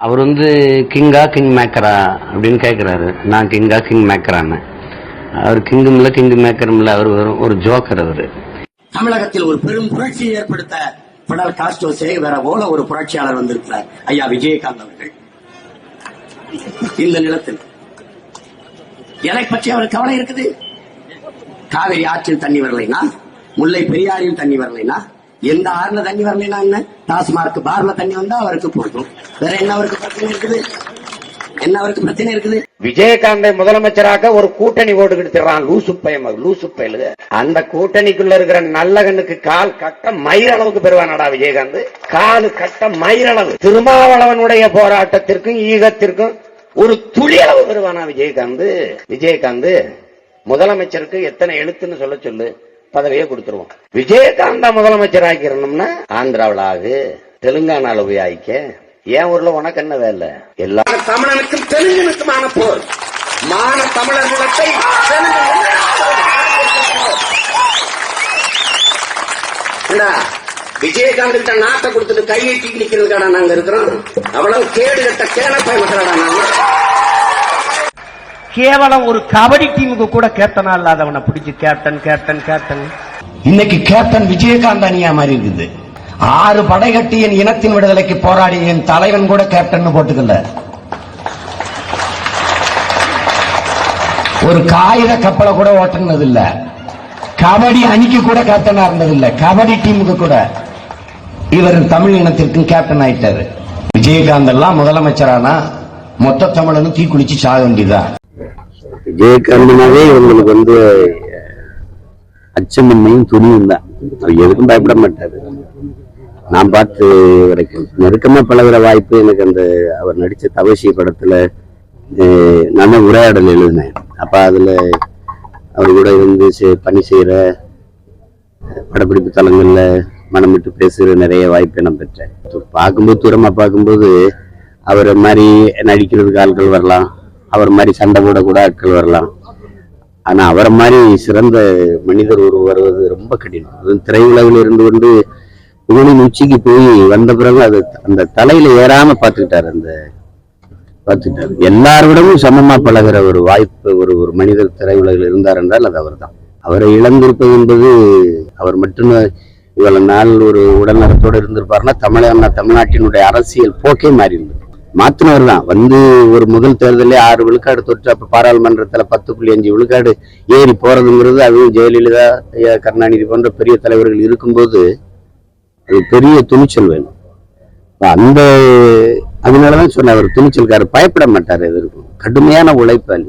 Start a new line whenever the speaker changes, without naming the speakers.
அவர் வந்து கிங்கா கிங் மேக்கரா அப்படின்னு கேட்குறாரு நான் கிங்கா கிங் மேக்கரான்னு அவர் கிங்கும் இல்லை கிங் மேக்கரும் இல்லை அவர் ஒரு ஜோக்கர் அவர்.
தமிழகத்தில் ஒரு பெரும் புரட்சியை ஏற்படுத்த பிடல் காஸ்டோ சேகர போல ஒரு புரட்சியாளர் வந்திருக்கிறார். ஐயா விஜயகாந்த் அவர்கள். இந்த நிலத்தில் எதை பற்றி அவர் கவலை இருக்குது? காவிரி ஆற்றில் தண்ணி வரலைனா? முல்லை பெரியாரில் தண்ணி வரலைனா? எந்த ஆறுல தண்ணி வரலைனா என்ன? டாஸ்மார்க் பார்ல தண்ணி வந்தா அவருக்கு போதும். வேற என்ன அவருக்கு பிரச்சனை இருக்குது? என்ன அவருக்கு பிரச்சனை இருக்குது?
விஜயகாந்தை முதலமைச்சராக ஒரு கூட்டணி ஓட்டுக்கிட்டு லூசு பையன் லூசு பயலுக அந்த கூட்டணிக்குள்ள இருக்கிற நல்லகண்ணுக்கு கால் கட்ட மயிரளவுக்கு பெறுவானடா விஜயகாந்த். காலு கட்ட மயிரளவு திருமாவளவனுடைய போராட்டத்திற்கும் ஈகத்திற்கும் ஒரு துளி அளவு பெறுவானா விஜயகாந்த்? விஜயகாந்த் முதலமைச்சருக்கு எத்தனை எழுத்துன்னு சொல்ல சொல்லு. பதவியை கொடுத்துருவோம். விஜயகாந்தா முதலமைச்சர் ஆக்கிரணும்னா ஆந்திராவில் ஆகு தெலுங்கானால போய் ஆயிக்க. ஏன் ஊர்ல உனக்கு என்ன வேலை? எல்லா தமிழனுக்கும் தெலுங்கனுக்குமான போர். மான தமிழர் நிலத்தை விஜயகாந்த் கிட்ட நாட்டை கொடுத்துட்டு கையெட்டி நிக்கிறதுக்காடா நாங்க இருக்கிறோம். அவ்வளவு கேடு கட்ட கேன பயமக்கிறாடா நாங்க
கேவலம் ஒரு கபடி டீமுக்கு கூட கேப்டனா இல்லாதவனை பிடிச்சு கேப்டன் கேப்டன் கேப்டன்.
இன்னைக்கு கேப்டன் விஜயகாந்த் அணியா மாதிரி இருக்குது. ஆறு படை கட்டி என் இனத்தின் விடுதலைக்கு போராடி என் தலைவன் கூட கேப்டன் போட்டுக்கல. ஒரு காகித கப்பலை கூட ஓட்டுனது இல்ல கபடி அணிக்கு கூட கேப்டனா இருந்தது இல்ல கபடி டீமுக்கு கூட. இவர் தமிழ் இனத்திற்கும் கேப்டன் ஆயிட்டாரு. விஜயகாந்த் எல்லாம் முதலமைச்சரானா மொத்த தமிழனும் தீக்குளிச்சு சாக வேண்டியதுதான்
விஜயகாந்தனாவே இவங்களுக்கு வந்து அச்சமின்மையும் துணியும் தான். அவர் எதுக்கும் பயப்பட மாட்டாரு. நான் பார்த்து வரைக்கும் நெருக்கமா பழகுற வாய்ப்பு எனக்கு அந்த அவர் நடிச்ச தவசி படத்துல நான் உரையாடல் எழுதினேன். அப்ப அதுல அவர் கூட இருந்து பணி செய்யற படப்பிடிப்பு தலங்களில் மனம் விட்டு பேசுகிற நிறைய வாய்ப்பை நான் பெற்றேன். பார்க்கும்போது தூரமா பார்க்கும்போது அவரை மாதிரி நடிக்கிறதுக்கு ஆட்கள் வரலாம். அவர் மாதிரி சண்டை போட கூட ஆட்கள் வரலாம். ஆனா அவரை மாதிரி சிறந்த மனிதர் ஒரு வருவது ரொம்ப கடினம். திரையுலகில் இருந்து கொண்டு புகழின் உச்சிக்கு போய் வந்த பிறகு அது அந்த தலையில ஏறாம பார்த்துக்கிட்டாரு அந்த பார்த்துக்கிட்டாரு. எல்லாரோடவும் சமமா பழகிற ஒரு வாய்ப்பு ஒரு ஒரு மனிதர் திரையுலகில் இருந்தார் என்றால் அது அவர்தான். அவரை இழந்திருப்பது என்பது அவர் மட்டும் இவ்வளவு நாள் ஒரு உடல்நலத்தோடு இருந்திருப்பாருன்னா தமிழக தமிழ்நாட்டினுடைய அரசியல் போக்கே மாறி இருந்தது மாத்தினவர் தான். வந்து ஒரு முதல் தேர்தலே ஆறு விழுக்காடு தொற்று அப்போ பாராளுமன்றத்தில் பத்து புள்ளி அஞ்சு விழுக்காடு ஏறி போறதுங்கிறது அதுவும் ஜெயலலிதா ஐயா கருணாநிதி போன்ற பெரிய தலைவர்கள் இருக்கும்போது அது பெரிய துணிச்சல் வேணும். அந்த அதனாலதான் சொன்னேன் அவர் துணிச்சல்காரர் பயப்பட மாட்டார் எதற்கும் கடுமையான உழைப்பாளி